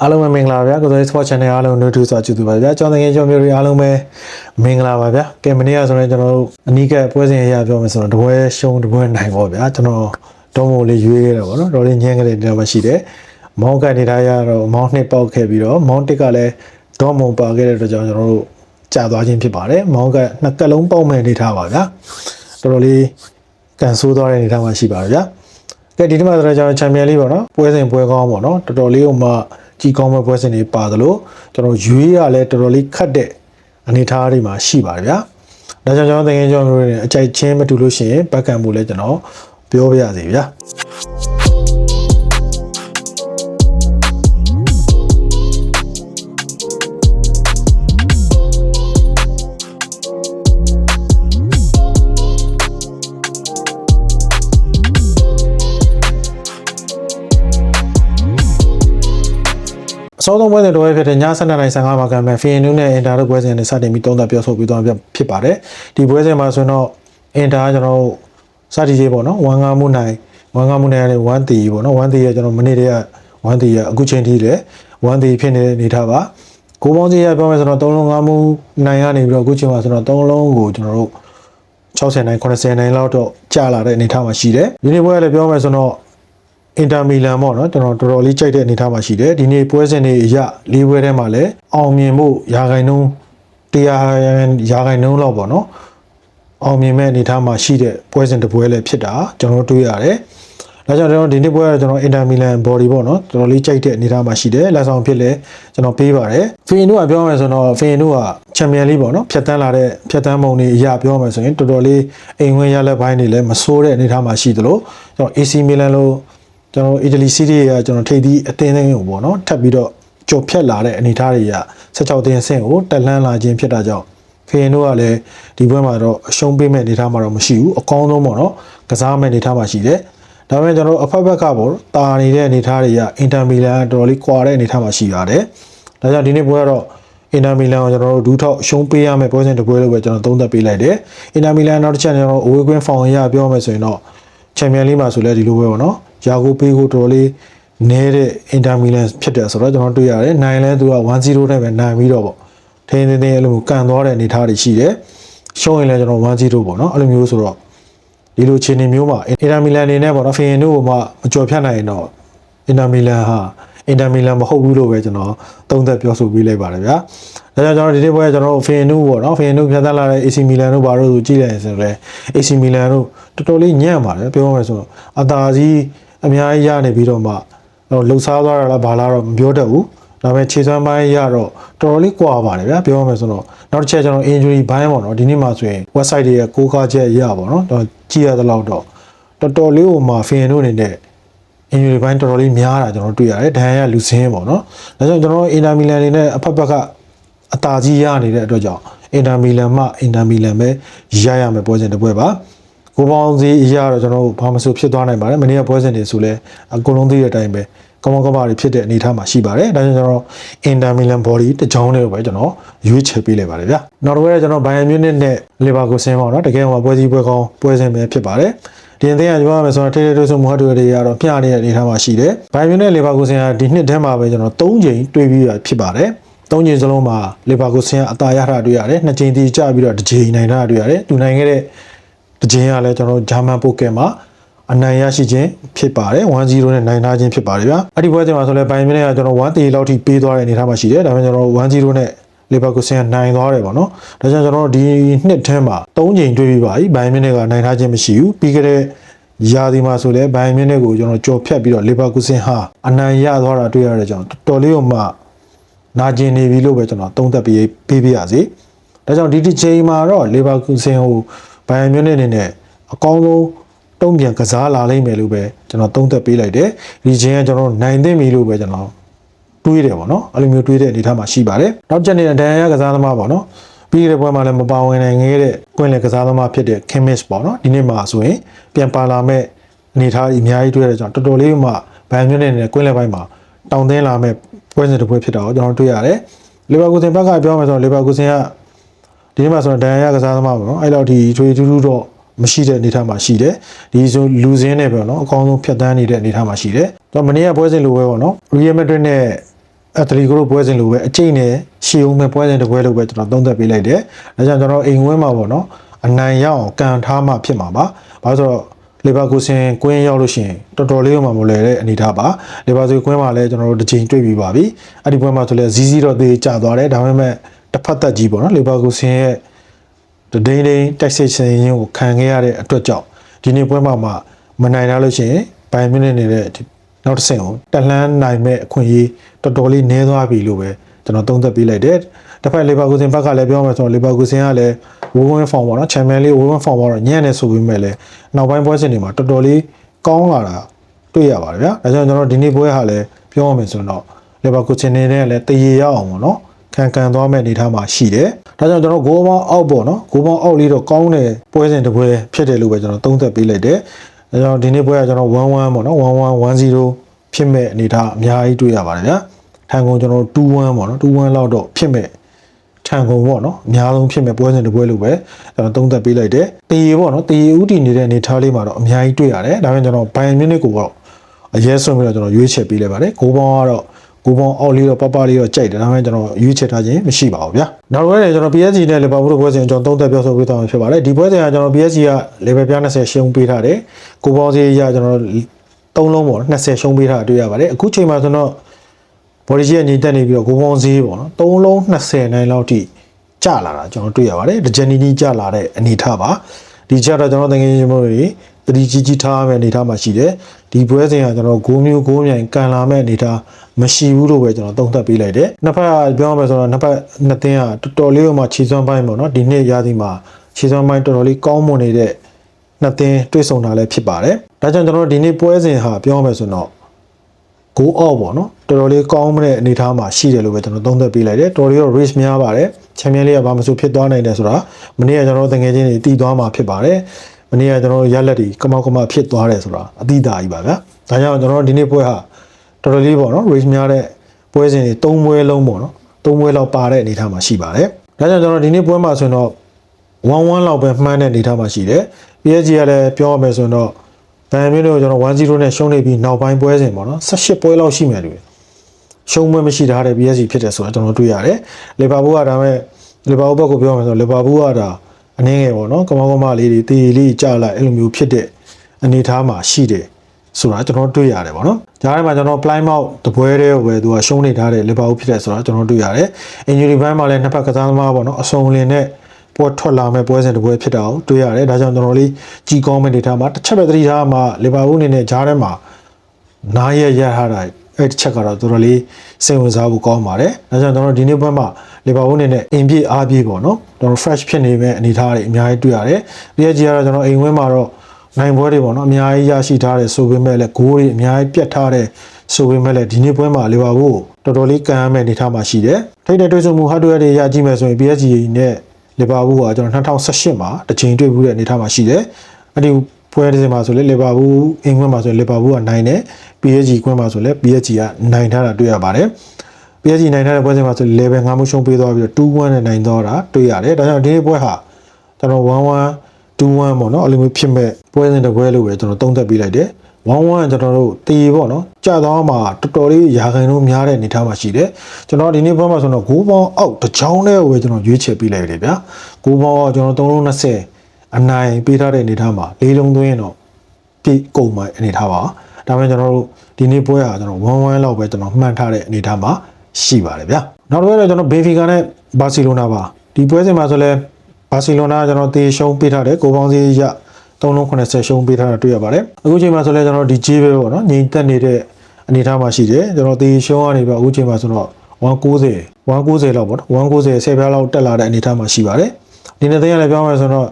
အားလုံးပဲမင်္ဂလာပါဗျာကိုယ်တော် Sport Channel အားလုံးတို့ထူစွာကြည့်သူပါဗျာကျွန်တော်ငယ်ကျွန်တော်မျိုးတွေအားလုံးပဲမင်္ဂလာပါဗျာကဲမနေ့ကဆိုရင်ကျွန်တော်တို့အနီးကပ်ပွဲစဉ်အရာပြောမယ်ဆိုတော့တပွဲရှုံးတပွဲနိုင်ပေါ့ဗျာကျွန်တော်တုံးမို့လေးရွေးခဲ့တယ်ပေါ့နော်တော်လေးညံ့ခဲ့တဲ့နေရာမှာရှိတယ်မောင်းကတ်နေတာရတော့မောင်းနှစ်ပေါက်ခဲ့ပြီးတော့မောင်းတစ်ကလည်းဒေါ်မုံပါခဲ့တဲ့အတွက်ကြောင့်ကျွန်တော်တို့ကြာသွားခြင်းဖြစ်ပါတယ်မောင်းကတ်နှစ်ကက်လုံးပေါက်မဲ့နေထားပါဗျာတော်တော်လေးကန်ဆိုးသွားတဲ့နေထားမှာရှိပါတယ်ဗျာကဲဒီနေ့မှာဆိုတော့ကျွန်တော်ချန်ပီယံလိပေါ့နော်ပွဲစဉ်ပွဲကောင်းပေါ့နော်တော်တော်လေးဟိုမှ ကြီးကောင်းမဲ့ပွဲစဉ်တွေပါသလိုကျွန်တော်ရွေးရလဲတော်တော်လေးခတ်တဲ့အနေအထားတွေမှာရှိပါတယ်ဗျာဒါကြောင့်ကျွန်တော်သင်ငယ်ကျွန်တော်တို့အကြိုက်ချင်းမတူလို့ရှိရင်ဘက်ကံမှုလဲကျွန်တော်ပြောပြရစီဗျာ အစောဆုံးပွဲစဉ်တော်ရဲ့ဖြစ်တဲ့ည7:55မှာကံမဲ့ဖီယန်နူးနဲ့အင်တာတို့ပွဲစဉ်နဲ့စတင်ပြီးသုံးသပ်ပြောဆိုပြီးသွားပြဖြစ်ပါတယ်ဒီပွဲစဉ်မှာဆိုရင်တော့အင်တာကကျွန်တော်တို့စတီကြီးပေါ့နော်ဝန်ငါမှုနိုင်ဝန်ငါမှုနိုင်နဲ့1တီပေါ့နော်1တီကကျွန်တော်မနေ့တည်းက1တီကအခုချိန်ထိလည်း1တီဖြစ်နေတဲ့အနေထားပါကိုပေါင်းကြီးရပြောမယ်ဆိုတော့3လုံး5မှုနိုင်ရနေပြီးတော့အခုချိန်မှာဆိုတော့3လုံးကိုကျွန်တော်တို့60နိုင်80နိုင်လောက်တော့ကြာလာတဲ့အနေထားမှာရှိတယ်ဒီနေ့ပွဲကလည်းပြောမယ်ဆိုတော့ အင်တာမီလန်ပေါ့နော်ကျွန်တော်တော်တော်လေးကြိုက်တဲ့အနေအထားမှာရှိတယ်ဒီနေ့ပွဲစဉ်တွေအရလေးပွဲထဲမှာလည်းအောင်မြင်မှုရာခိုင်နှုန်းတရားရာခိုင်နှုန်းလောက်ပေါ့နော်အောင်မြင်မဲ့အနေအထားမှာရှိတဲ့ပွဲစဉ်တစ်ပွဲလည်းဖြစ်တာကျွန်တော်တို့တွေ့ရတယ်ဒါကြောင့်ကျွန်တော်ဒီနေ့ပွဲကကျွန်တော်အင်တာမီလန်ဘော်ဒီပေါ့နော်တော်တော်လေးကြိုက်တဲ့အနေအထားမှာရှိတယ်လက်ဆောင်ဖြစ်လဲကျွန်တော်ပေးပါတယ်ဖီယန်တို့ကပြောမယ်ဆိုတော့ဖီယန်တို့ကချန်ပီယံလိပေါ့နော်ဖြတ်တန်းလာတဲ့ဖြတ်တန်းပုံတွေအရပြောမယ်ဆိုရင်တော်တော်လေးအိမ်ဝင်ရလက်ပိုင်းတွေလည်းမဆိုးတဲ့အနေအထားမှာရှိသလိုကျွန်တော် AC Milan လို့ ကျွန်တော်အီတလီစီးတီးကကျွန်တော်ထိပ်သီးအသင်းတွေကိုပေါ့နော်ထပ်ပြီးတော့ကြော်ဖြတ်လာတဲ့အနေအထားတွေက16တင်းအဆင့်ကိုတက်လှမ်းလာခြင်းဖြစ်တာကြောင့်ဖီယန်တို့ကလည်းဒီဘက်မှာတော့အရှုံးပေးမဲ့အနေအထားမှာတော့မရှိဘူးအကောင်းဆုံးပေါ့နော်ကစားမဲ့အနေအထားမှာရှိတယ်ဒါပေမဲ့ကျွန်တော်တို့အဖက်ဘက်ကပေါ့တာနေတဲ့အနေအထားတွေကအင်တာမီလန်ကတော်တော်လေးကွာတဲ့အနေအထားမှာရှိရတယ်ဒါကြောင့်ဒီနေ့ပွဲကတော့အင်တာမီလန်ကိုကျွန်တော်တို့ဒူးထောက်ရှုံးပေးရမယ့်ပွဲစဉ်တစ်ပွဲလို့ပဲကျွန်တော်သုံးသပ်ပေးလိုက်တယ်အင်တာမီလန်နောက်တစ်ချက်ကျွန်တော်အဝေးကွင်းဖောင်ရပြောမယ်ဆိုရင်တော့ချန်ပီယံလိမှာဆိုလဲဒီလိုပဲပေါ့နော် ယာကိုပေးကိုတော်တော်လေးနဲတဲ့အင်တာမီလန်ဖြစ်တယ်ဆိုတော့ကျွန်တော်တွေ့ရတယ်နိုင်လဲသူက1-0နဲ့ပဲနိုင်ပြီးတော့ပေါ့ထင်းထင်းထင်းအဲ့လိုကန်သွားတဲ့အနေအထားတွေရှိတယ်ရှုံးရင်လည်းကျွန်တော်1-0ပေါ့နော်အဲ့လိုမျိုးဆိုတော့ဒီလိုခြေအနေမျိုးမှာအင်တာမီလန်အနေနဲ့ပေါ့နော်ဖီယန်တို့ကမှမကြော်ဖြတ်နိုင်ရင်တော့အင်တာမီလန်ဟာအင်တာမီလန်မဟုတ်ဘူးလို့ပဲကျွန်တော်သုံးသပ်ပြောဆိုပေးလိုက်ပါတယ်ဗျာဒါကြောင့်ကျွန်တော်ဒီနေ့ပွဲကျွန်တော်ဖီယန်တို့ပေါ့နော်ဖီယန်တို့ဖြတ်သန်းလာတဲ့ AC မီလန်တို့ဘာလို့ဆိုကြည့်လိုက်ရင်ဆိုတော့ AC မီလန်တို့တော်တော်လေးညံ့ပါတယ်ပြောရမယ်ဆိုတော့အသာကြီး အများကြီးရနေပြီးတော့မှတော့လှုပ်ရှားသွားတာလားဘာလားတော့မပြောတတ်ဘူးဒါပေမဲ့ခြေစွမ်းပိုင်းရတော့တော်တော်လေးကွာပါတယ်ဗျာပြောရမယ်ဆိုတော့နောက်တစ်ချက်ကျွန်တော် injury ဘိုင်းပေါ့နော်ဒီနေ့မှဆိုရင် website တွေရဲ့ကိုးကားချက်ရပါတော့တော့ကြည့်ရတဲ့လောက်တော့တော်တော်လေးဟိုမှာ fan တို့အနေနဲ့အင်ဂျီဘိုင်းတော်တော်လေးများတာကျွန်တော်တွေ့ရတယ်ဒဏ်ရာရလူစင်းပေါ့နော်ဒါကြောင့်ကျွန်တော်အင်တာမီလန်နေနဲ့အဖက်ဖက်ကအသာကြီးရနေတဲ့အတွက်ကြောင့်အင်တာမီလန်မှအင်တာမီလန်ပဲရရမယ်ပွဲစဉ်တစ်ပွဲပါ ကိုပေါင်းစည်းအရာတော့ကျွန်တော်တို့ဘာမဆိုဖြစ်သွားနိုင်ပါတယ်မနေ့ကပွဲစဉ်တွေဆိုလဲအကုန်လုံးသိတဲ့အတိုင်းပဲကောင်းကောင်းကောင်းပါတွေဖြစ်တဲ့အနေအထားမှာရှိပါတယ်ဒါကြောင့်ကျွန်တော်အင်တာမီလန်ဘော်ဒီတကြောင်းလေးကိုပဲကျွန်တော်ရွေးချယ်ပေးလိုက်ပါတယ်ဗျနောက်တစ်ပွဲကကျွန်တော်ဘိုင်ယန်မြူနစ်နဲ့လီဗာပူးဆင်းပေါ့နော်တကယ်ဟိုပွဲကြီးပွဲကောင်းပွဲစဉ်ပဲဖြစ်ပါတယ်ဒီအသင်းကပြောရမယ်ဆိုတော့ထေထေတိုးဆိုမဟုတ်တွေတွေကတော့မျှနေတဲ့အနေအထားမှာရှိတယ်။ဘိုင်မြူနဲ့လီဗာပူးဆင်ကဒီနှစ်ထဲမှာပဲကျွန်တော်၃ချိန်တွေ့ပြီးရဖြစ်ပါတယ်။၃ချိန်စလုံးမှာလီဗာပူးဆင်ကအသာရတာတွေ့ရတယ်။နှစ်ချိန်တီးကြပြီးတော့တစ်ချိန်နိုင်တာတွေ့ရတယ်။သူနိုင်ခဲ့တဲ့ တစ်ချိန်ကလည်းကျွန်တော်ဂျာမန်ပိုကယ်မှာအနိုင်ရရှိခြင်းဖြစ်ပါတယ်1-0နဲ့နိုင်ထားခြင်းဖြစ်ပါတယ်ဗျာအဲ့ဒီပွဲချိန်မှာဆိုလဲဘိုင်မြူနဲ့ကကျွန်တော်1-3လောက်ထိပေးသွားတဲ့အနေအထားမှာရှိတယ်ဒါပေမဲ့ကျွန်တော်1-0နဲ့လီဗာပူးဆင်ကနိုင်သွားတယ်ပေါ့နော်ဒါကြောင့်ကျွန်တော်ဒီနှစ်ထဲမှာ၃ချိန်တွေ့ပြီးပါပြီဘိုင်မြူနဲ့ကနိုင်ထားခြင်းမရှိဘူးပြီးခဲ့တဲ့ရာသီမှာဆိုလဲဘိုင်မြင့်နဲ့ကိုကျွန်တော်ကြော်ဖြတ်ပြီးတော့လီဗာကူဆင်ဟာအနိုင်ရသွားတာတွေ့ရတဲ့ကြောင့်တော်တော်လေးကိုမှနာကျင်နေပြီလို့ပဲကျွန်တော်သုံးသပ်ပြီးပေးပြရစီ။ဒါကြောင့်ဒီတစ်ချိန်မှာတော့လီဗာကူဆင်ဟို ဘိုင်မြင့်နဲ့အနေနဲ့အကောင်းဆုံးတုံ့ပြန်ကစားလာလိမ့်မယ်လို့ပဲကျွန်တော်သုံးသပ်ပေးလိုက်တယ်။ဒီချိန်ကကျွန်တော်နိုင်သိပြီလို့ပဲကျွန်တော်တွေးတယ်ပေါ့နော်။အဲ့လိုမျိုးတွေးတဲ့အနေအထားမှာရှိပါတယ်။နောက်ချက်နေတဲ့ဒဏ်ရာရကစားသမားပေါ့နော်။ပြီးတဲ့ပွဲမှာလည်းမပါဝင်နိုင်ခဲ့တဲ့ပွင့်လည်ကစားသမားဖြစ်တဲ့ Kimmich ပေါ့နော်ဒီနေ့မှာဆိုရင်ပြန်ပါလာမဲ့အနေအထားကြီးအများကြီးတွေ့ရတဲ့ကြောင့်တော်တော်လေးမှဘန်မြွန်းနေတဲ့ကွင်းလည်ပိုင်းမှာတောင်းတင်းလာမဲ့ပွဲစဉ်တစ်ပွဲဖြစ်တာကိုကျွန်တော်တွေ့ရတယ်လီဗာပူးဆင်ဘက်ကပြောမယ်ဆိုတော့လီဗာပူးဆင်က ဒီနေ့မှာဆိုတော့ဒန်ယာကစားသမားပေါ့နော်အဲ့လောက်ဒီထွေထူးထူးတော့မရှိတဲ့အနေအထားမှာရှိတယ်ဒီဆိုလူစင်းနဲ့ပေါ့နော်အကောင်းဆုံးဖြတ်တန်းနေတဲ့အနေအထားမှာရှိတယ်တော့မနေ့ကပွဲစဉ်လိုပဲပေါ့နော်ရီယယ်မက်ဒရစ်နဲ့အက်တလီကိုပွဲစဉ်လိုပဲအကျိတ်နဲ့ရှီအောင်မဲ့ပွဲစဉ်တစ်ပွဲလိုပဲကျွန်တော်သုံးသပ်ပေးလိုက်တယ်။ဒါကြောင့်ကျွန်တော်အိမ်ဝင်းမှာပေါ့နော်အနိုင်ရအောင်ကန်ထားမှဖြစ်မှာပါ။ဘာလို့ဆိုတော့လီဗာပူးဆင်ကွင်းရောက်လို့ရှိရင်တော်တော်လေးမှမလွယ်တဲ့အနေအထားပါ။လီဗာပူးကွင်းမှာလည်းကျွန်တော်တို့တစ်ချိန်တွေ့ပြီးပါပြီ။အဲ့ဒီပွဲမှာဆိုလည်းဇီးဇီတော့သေးကျသွားတယ်။ဒါပေမဲ့ တစ်ဖက်သက်ကြီးပေါ့နော်လီဗာပူးဆင်ရဲ့တဒိန်းဒိန်းတိုက်စစ်ရှင်ရင်ကိုခံခဲ့ရတဲ့အတွက်ကြောင့်ဒီနေ့ပွဲမှာမှမနိုင်ရလို့ရှိရင်ဘိုင်မီနစ်နေတဲ့နောက်တစ်ဆင့်ကိုတက်လှမ်းနိုင်မဲ့အခွင့်အရေးတော်တော်လေးနည်းသွားပြီလို့ပဲကျွန်တော်သုံးသပ်ပေးလိုက်တယ်။တစ်ဖက်လီဗာပူးဆင်ဘက်ကလည်းပြောမယ်ဆိုတော့လီဗာပူးဆင်ကလည်းဝိုးဝင်းဖောင်ပေါ့နော်ချန်ပီယံလိဝိုးဝင်းဖောင်ပေါ့တော့ညံ့နေဆိုပြီးမဲ့လည်းနောက်ပိုင်းပွဲစဉ်တွေမှာတော်တော်လေးကောင်းလာတာတွေ့ရပါတယ်ဗျာ။ဒါကြောင့်ကျွန်တော်ဒီနေ့ပွဲဟာလည်းပြောရမယ်ဆိုတော့လီဗာပူးဆင်နေတဲ့လည်းတရေရအောင်ပေါ့နော်။ ခံကန်သွားမဲ့အနေအထားမှာရှိတယ်။ဒါကြောင့်ကျွန်တော်ဂိုးပေါင်းအောက်ပေါ့နော်။ဂိုးပေါင်းအောက်လေးတော့ကောင်းတဲ့ပွဲစဉ်တစ်ပွဲဖြစ်တယ်လို့ပဲကျွန်တော်သုံးသပ်ပေးလိုက်တယ်။ဒါကြောင့်ဒီနေ့ပွဲကကျွန်တော်1-1ပေါ့နော်1-1-1-0ဖြစ်မဲ့အနေအထားအများကြီးတွေ့ရပါတယ်ဗျာ။ထန်ကုန်ကျွန်တော်2-1ပေါ့နော်2-1လောက်တော့ဖြစ်မဲ့ထန်ကုန်ပေါ့နော်အများဆုံးဖြစ်မဲ့ပွဲစဉ်တစ်ပွဲလို့ပဲကျွန်တော်သုံးသပ်ပေးလိုက်တယ်။တေရီပေါ့နော်တေရီဥတီနေတဲ့အနေအထားလေးမှာတော့အများကြီးတွေ့ရတယ်။ဒါပေမဲ့ကျွန်တော်ဘိုင်မြူနစ်ကိုတော့အရေးဆုံးပြီးတော့ကျွန်တော်ရွေးချယ်ပေးလိုက်ပါတယ်။ဂိုးပေါင်းကတော့ ကိုပေါင်းအောက်လေးတော့ပပလေးတော့ကြိုက်တယ်ဒါပေမဲ့ကျွန်တော်ရွေးချယ်ထားခြင်းမရှိပါဘူးဗျာနောက်တစ်ပွဲကျွန်တော် PSG နဲ့လီဗာပူးတို့ပွဲစဉ်ကျွန်တော်သုံးသက်ပြောဆိုပေးသွားမှာဖြစ်ပါတယ်ဒီပွဲစဉ်ကကျွန်တော် PSG က level ပြ20ရှုံးပေးထားတယ်ကိုပေါင်းစီရကျွန်တော်သုံးလုံးပေါ့20ရှုံးပေးထားတာတွေ့ရပါတယ်အခုချိန်မှာဆိုတော့ body ကြီးကညီတက်နေပြီးတော့ကိုပေါင်းစီပေါ့နော်သုံးလုံး20နိုင်လောက်ထိကျလာတာကျွန်တော်တွေ့ရပါတယ်ဒဂျန်နီနီကျလာတဲ့အနေထားပါဒီချက်တော့ကျွန်တော်တကယ်ချင်းမို့တွေတတိကြီးကြီးထားမဲ့အနေထားမှာရှိတယ်ဒီပွဲစဉ်ကကျွန်တော်ဂိုးမျိုးဂိုးမြိုင်ကန်လာမဲ့အနေထား မရှိဘူးလို့ပဲကျွန်တော်သုံးသပ်ပေးလိုက်တယ်နှစ်ဖက်ကပြောရမယ်ဆိုတော့နှစ်ဖက်နှစ်သင်းကတော်တော်လေးမှခြေစွမ်းပိုင်းပေါ့နော်ဒီနေ့ရာသီမှာခြေစွမ်းပိုင်းတော်တော်လေးကောင်းမွန်နေတဲ့နှစ်သင်းတွေ့ဆုံတာလည်းဖြစ်ပါတယ်ဒါကြောင့်ကျွန်တော်ဒီနေ့ပွဲစဉ်ဟာပြောရမယ်ဆိုတော့ go out ပေါ့နော်တော်တော်လေးကောင်းတဲ့အနေအထားမှာရှိတယ်လို့ပဲကျွန်တော်သုံးသပ်ပေးလိုက်တယ်တော်တော်လေးတော့ risk များပါတယ်ချန်ပီယံလိကဘာမှမဆိုဖြစ်သွားနိုင်တယ်ဆိုတာမနေ့ကကျွန်တော်တငယ်ချင်းတွေတည်သွားမှာဖြစ်ပါတယ်မနေ့ကကျွန်တော်ရက်လက်တွေကမောက်ကမဖြစ်သွားတယ်ဆိုတာအတိအသာကြီးပါဗျာဒါကြောင့်ကျွန်တော်ဒီနေ့ပွဲဟာ တော်တော်လေးပေါ့နော် risk များတဲ့ပွဲစဉ်တွေ၃ပွဲလုံးပေါ့နော်၃ပွဲလောက်ပါတဲ့အနေအထားမှာရှိပါတယ်ဒါကြောင့်ကျွန်တော်ဒီနေ့ပွဲမှာဆိုရင်တော့1-1လောက်ပဲမှန်းတဲ့အနေအထားမှာရှိတယ် PSG ကလည်းပြောရမယ်ဆိုရင်တော့ဘန်မင်းတို့ကျွန်တော်1-0နဲ့ရှုံးနေပြီးနောက်ပိုင်းပွဲစဉ်ပေါ့နော်18ပွဲလောက်ရှိမယ်လို့ရှုံးပွဲမရှိထားတဲ့ PSG ဖြစ်တယ်ဆိုတော့ကျွန်တော်တွေ့ရတယ်လီဗာပူးကဒါမဲ့လီဗာပူးဘက်ကိုပြောမယ်ဆိုတော့လီဗာပူးကဒါအနည်းငယ်ပေါ့နော်ကမောကမလေးတွေတေးလေးကြာလိုက်အဲ့လိုမျိုးဖြစ်တဲ့အနေအထားမှာရှိတယ် ဆိုတာကျွန်တော်တွေ့ရတယ်ပေါ့နော်။ကြားထဲမှာကျွန်တော် Plymouth တပွဲတည်းကိုပဲသူကရှုံးနေထားတဲ့လီဗာပူးဖြစ်တယ်ဆိုတာကျွန်တော်တွေ့ရတယ်။ Injury ban မှာလည်းနှစ်ဖက်ကစားသမားပေါ့နော်အစုံလင်နဲ့ပွဲထွက်လာမဲ့ပွဲစဉ်တစ်ပွဲဖြစ်တာကိုတွေ့ရတယ်။ဒါကြောင့်ကျွန်တော်လေးကြီးကောင်းမဲ့ဒေတာမှာတစ်ချက်ပဲသတိထားမှာလီဗာပူးအနေနဲ့ကြားထဲမှာနားရရထားတာအဲ့တစ်ချက်ကတော့တော်တော်လေးစိတ်ဝင်စားဖို့ကောင်းပါတယ်။ဒါကြောင့်ကျွန်တော်ဒီနေ့ပွဲမှာလီဗာပူးအနေနဲ့အင်ပြေးအားပြေးပေါ့နော်။ကျွန်တော် fresh ဖြစ်နေမဲ့အနေအထားတွေအများကြီးတွေ့ရတယ်။ PSG ကတော့ကျွန်တော်အိမ်ဝင်းမှာတော့ နိုင်ပွဲတွေပေါ့နော်အများကြီးရရှိထားတယ်ဆိုပေမဲ့လည်းဂိုးတွေအများကြီးပြတ်ထားတယ်ဆိုပေမဲ့လည်းဒီနေ့ပွဲမှာလီဗာပူးတော်တော်လေးကန်ရမယ့်အနေအထားမှာရှိတယ်။ထိတဲ့တွေ့ဆုံမှု hardware တွေရကြည့်မယ်ဆိုရင် PSG နဲ့လီဗာပူးကကျွန်တော်2018မှာတစ်ချိန်တွေ့ဘူးတဲ့အနေအထားမှာရှိတယ်။အဲ့ဒီပွဲတစ်စင်မှာဆိုလေလီဗာပူးအင်္ဂလန်မှာဆိုလီဗာပူးကနိုင်တယ် PSG ကွင်းမှာဆိုလဲ PSG ကနိုင်ထားတာတွေ့ရပါတယ် PSG နိုင်ထားတဲ့ပွဲစဉ်မှာဆို level 5မှုရှုံးပေးသွားပြီးတော့2-1နဲ့နိုင်တော့တာတွေ့ရတယ်ဒါကြောင့်ဒီနေ့ပွဲဟာကျွန်တော်1-1 2-1ပေါ့နော်အဲ့လိုမျိုးဖြစ်မဲ့ပွဲစဉ်တစ်ပွဲလို့ပဲကျွန်တော်သုံးသပ်ပေးလိုက်တယ်1-1ကျွန်တော်တို့တီးပေါ့နော်ကြာတော့မှတော်တော်လေးရာခိုင်နှုန်းများတဲ့အနေထားမှာရှိတယ်ကျွန်တော်ဒီနေ့ပွဲမှာဆိုတော့6ပေါင်းအောက်တစ်ချောင်းနဲ့ပဲကျွန်တော်ရွေးချယ်ပေးလိုက်တယ်ဗျာ6ပေါင်းအောက်ကျွန်တော်320အနိုင်ပေးထားတဲ့အနေထားမှာ၄လုံးသွင်းတော့ပြည့်ကုန်မှအနေထားပါဒါပေမဲ့ကျွန်တော်တို့ဒီနေ့ပွဲဟာကျွန်တော်1-1လောက်ပဲကျွန်တော်မှန်ထားတဲ့အနေထားမှာရှိပါတယ်ဗျာနောက်တစ်ပွဲတော့ကျွန်တော်ဘေဖီကာနဲ့ဘာစီလိုနာပါဒီပွဲစဉ်မှာဆိုလဲ ဘာစီလိုနာကကျွန်တော်တေရှုံးပေးထားတယ်ကိုပေါင်းစီရ380ရှုံးပေးထားတာတွေ့ရပါတယ်အခုချိန်မှာဆိုလဲကျွန်တော်ဒီဂျေးပဲပေါ့နော်ငြိမ်သက်နေတဲ့အနေထားမှာရှိတယ်ကျွန်တော်တေရှုံးကနေပြီးအခုချိန်မှာဆိုတော့190 190လောက်ပေါ့နော်190ဆယ်ပြားလောက်တက်လာတဲ့အနေထားမှာရှိပါတယ်ဒီနေ့သိရလည်းပြောမယ်ဆိုတော့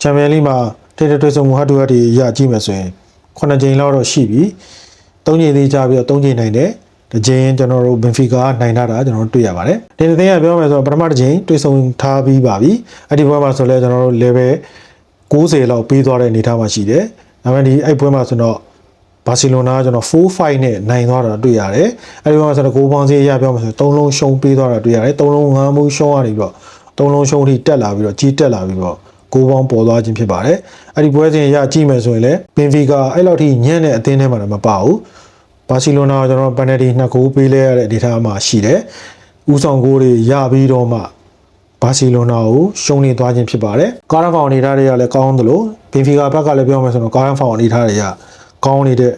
ချန်ပီယံလိမှာထိတဲ့တွေ့ဆုံမှုဟတ်တူဟတ်တွေရကြည့်မယ်ဆိုရင်9ချိန်လောက်တော့ရှိပြီ3ချိန်သေးကြပြီးတော့3ချိန်နိုင်တယ် တကြိမ်ကျွန်တော်တို့ဘင်ဖီကာနိုင်ထားတာကျွန်တော်တို့တွေ့ရပါတယ်ဒီနေ့သိရပြောမယ်ဆိုတော့ပထမတစ်ချိန်တွေ့ဆုံထားပြီးပါပြီအဲ့ဒီဘက်မှာဆိုလဲကျွန်တော်တို့ level 90လောက်ပေးသွားတဲ့အနေအထားမှာရှိတယ်ဒါပေမဲ့ဒီအဲ့ပွဲမှာဆိုတော့ဘာစီလိုနာကကျွန်တော်4-5နဲ့နိုင်သွားတာတွေ့ရတယ်အဲ့ဒီဘက်မှာဆိုတော့ဂိုးပေါင်းစီရပြောမယ်ဆိုတော့3လုံးရှုံးပေးသွားတာတွေ့ရတယ်3လုံး5မှုရှုံးရနေပြီးတော့3လုံးရှုံးထိတက်လာပြီးတော့ကြီးတက်လာပြီးတော့ကိုပေါင်းပေါ်သွားခြင်းဖြစ်ပါတယ်အဲ့ဒီပွဲစဉ်ရကြည့်မယ်ဆိုရင်လည်းဘင်ဖီကာအဲ့လောက်ထိညံ့တဲ့အသင်းထဲမှာတော့မပါဘူး ဘာစီလိုနာကကျွန်တော်ပန်နယ်တီနှစ်ဂိုးပေးလဲရတဲ့အနေအထားမှာရှိတယ်။ဦးဆောင်ဂိုးတွေရပြီးတော့မှဘာစီလိုနာကိုရှုံးနေသွားခြင်းဖြစ်ပါတယ်။ကာရန်ဖောင်အနေအထားတွေကလည်းကောင်းသလိုဘင်ဖီကာဘက်ကလည်းပြောမယ်ဆိုတော့ကာရန်ဖောင်အနေအထားတွေကကောင်းနေတဲ့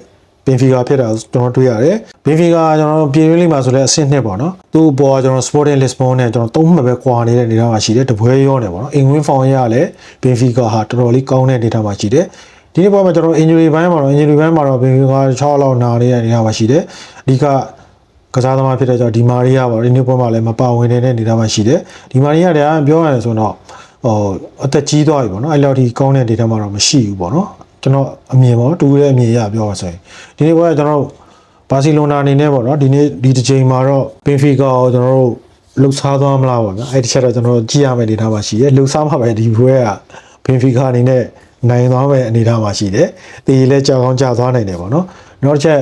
ဘင်ဖီကာဖြစ်တာကျွန်တော်တွေ့ရတယ်။ဘင်ဖီကာကျွန်တော်ပြည်ရင်းလိမှာဆိုလဲအဆင့်နှစ်ပေါ့နော်။သူ့အပေါ်ကကျွန်တော် Sporting Lisbon နဲ့ကျွန်တော်သုံးမှတ်ပဲကွာနေတဲ့အနေအထားမှာရှိတယ်။တပွဲရောနေပေါ့နော်။အင်ဝင်းဖောင်ရလည်းဘင်ဖီကာဟာတော်တော်လေးကောင်းတဲ့အနေအထားမှာရှိတယ်။ ဒီနေ့ပွဲမှာကျွန်တော် injury ဘိုင်းမှာတော့ injury ဘိုင်းမှာတော့ဘင်ဖီကာ6လောက်နာနေတဲ့အနေအထားမှာရှိတယ်။အဓိကကစားသမားဖြစ်တဲ့ကြောင့်ဒီမာရီယာပေါ့ဒီနေ့ပွဲမှာလည်းမပါဝင်နေတဲ့အနေအထားမှာရှိတယ်။ဒီမာရီယာတွေကပြောရတယ်ဆိုတော့ဟိုအသက်ကြီးသွားပြီပေါ့နော်။အဲ့လောက်ဒီကောင်းတဲ့ data မှာတော့မရှိဘူးပေါ့နော်။ကျွန်တော်အမြင်ပေါ့တူရဲ့အမြင်ရပြောရဆိုရင်ဒီနေ့ပွဲကကျွန်တော်တို့ဘာစီလိုနာအနေနဲ့ပေါ့နော်ဒီနေ့ဒီတစ်ချိန်မှာတော့ဘင်ဖီကာကိုကျွန်တော်တို့လှုပ်ရှားသွားမလားပေါ့ဗျာအဲ့ဒီချက်တော့ကျွန်တော်ကြည့်ရမယ့်အနေအထားမှာရှိတယ်လှုပ်ရှားမှာပဲဒီပွဲကဘင်ဖီကာအနေနဲ့ နိုင်သွားမယ့်အနေအထားမှာရှိတယ်တေးလည်းကြောက်ကောင်းကြသွားနိုင်တယ်ပေါ့နော်နောက်တစ်ချက်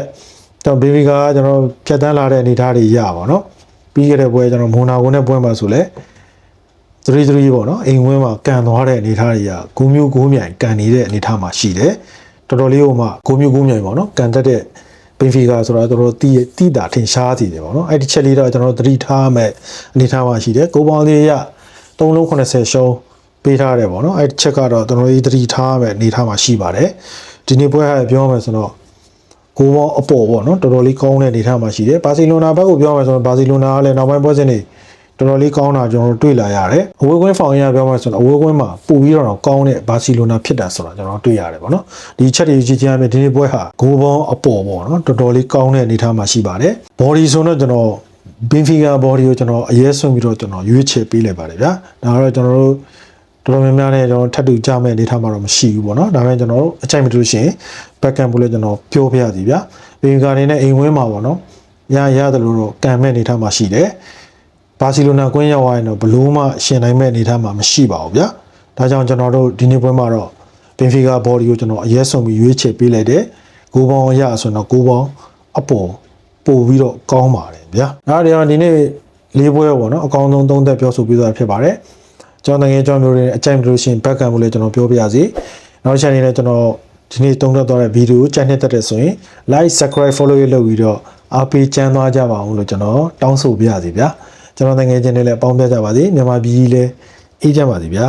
တော့ဘင်ဖီကာကကျွန်တော်ဖြတ်တန်းလာတဲ့အနေအထားတွေရပါတော့ပြီးခဲ့တဲ့ပွဲကျွန်တော်မိုနာကိုနဲ့ပွဲမှာဆိုလဲ3-3ပေါ့နော်အိမ်ဝင်းမှာကန်သွားတဲ့အနေအထားတွေကဂိုးမျိုးဂိုးမြိုင်ကန်နေတဲ့အနေအထားမှာရှိတယ်တော်တော်လေးဟိုမှာဂိုးမျိုးဂိုးမြိုင်ပေါ့နော်ကန်တက်တဲ့ဘင်ဖီကာဆိုတာတော်တော်တီးတီးတာထင်ရှားစီတယ်ပေါ့နော်အဲ့ဒီချက်လေးတော့ကျွန်တော်သတိထားမဲ့အနေအထားမှာရှိတယ်ဂိုးပေါင်းလေးရ3လုံး80ရှုံး ပေးထားတယ်ပေါ့နော်အဲ့ဒီချက်ကတော့ကျွန်တော်ဒီသတိထားမဲ့အနေအထားမှာရှိပါတယ်ဒီနေ့ပွဲကပြောမယ်ဆိုတော့ကိုပေါင်းအပေါ်ပေါ့နော်တော်တော်လေးကောင်းတဲ့အနေအထားမှာရှိတယ်ဘာစီလိုနာဘက်ကိုပြောမယ်ဆိုတော့ဘာစီလိုနာကလည်းနောက်ပိုင်းပွဲစဉ်တွေတော်တော်လေးကောင်းတာကျွန်တော်တို့တွေ့လာရတယ်အဝေးကွင်းဖောင်ရပြောမယ်ဆိုတော့အဝေးကွင်းမှာပို့ပြီးတော့ကောင်းတဲ့ဘာစီလိုနာဖြစ်တာဆိုတာကျွန်တော်တွေ့ရတယ်ပေါ့နော်ဒီချက်တွေကြည့်ချင်ရမယ်ဒီနေ့ပွဲဟာကိုပေါင်းအပေါ်ပေါ့နော်တော်တော်လေးကောင်းတဲ့အနေအထားမှာရှိပါတယ်ဘော်ဒီဆိုတော့ကျွန်တော်ဘင်ဖီကာဘော်ဒီကိုကျွန်တော်အရေးဆုံးပြီးတော့ကျွန်တော်ရွေးချယ်ပေးလိုက်ပါတယ်ဗျာဒါကတော့ကျွန်တော်တို့ တော်တော်များများနဲ့ကျွန်တော်ထပ်တူကြမဲ့အနေထားမှာတော့မရှိဘူးပေါ့နော်ဒါပေမဲ့ကျွန်တော်တို့အကြိုက်မတူလို့ရှိရင်ဘက်ကံဘူးလဲကျွန်တော်ပြောပြရစီဗျာဘင်ကာနေနဲ့အိမ်ဝင်းမှာပေါ့နော်ရရတယ်လို့တော့ကံမဲ့အနေထားမှာရှိတယ်ဘာစီလိုနာကွင်းရောက်သွားရင်တော့ဘလို့မှရှင်နိုင်မဲ့အနေထားမှာမရှိပါဘူးဗျာဒါကြောင့်ကျွန်တော်တို့ဒီနေ့ပွဲမှာတော့ဘင်ဖီကာဘော်ဒီကိုကျွန်တော်အရေးဆုံးပြီးရွေးချယ်ပေးလိုက်တယ်ဂိုးပေါင်းရဆိုတော့ဂိုးပေါင်းအပေါ်ပို့ပြီးတော့ကောင်းပါတယ်ဗျာဒါတော့ဒီနေ့လေးပွဲပေါ့နော်အကောင်းဆုံးသုံးသက်ပြောဆိုပြီးသွားဖြစ်ပါတယ် ကျွန်တော်တကယ်ကြောင်းမျိုးတွေအကြိုက်မလို့ရှိရင် back cam ကိုလည်းကျွန်တော်ပြောပြရစီနောက်တစ်ချက်အနေနဲ့ကျွန်တော်ဒီနေ့တုံးတက်သွားတဲ့ဗီဒီယိုကြိုက်နေတဲ့တဲ့ဆိုရင် like subscribe follow ရလုပ်ပြီးတော့အားပေးချမ်းသွားကြပါအောင်လို့ကျွန်တော်တောင်းဆိုပြရစီဗျာကျွန်တော်တကယ်ချင်းတွေလည်းအပေါင်းပြကြပါစေမြန်မာပြည်ကြီးလည်းအေးကြပါစေဗျာ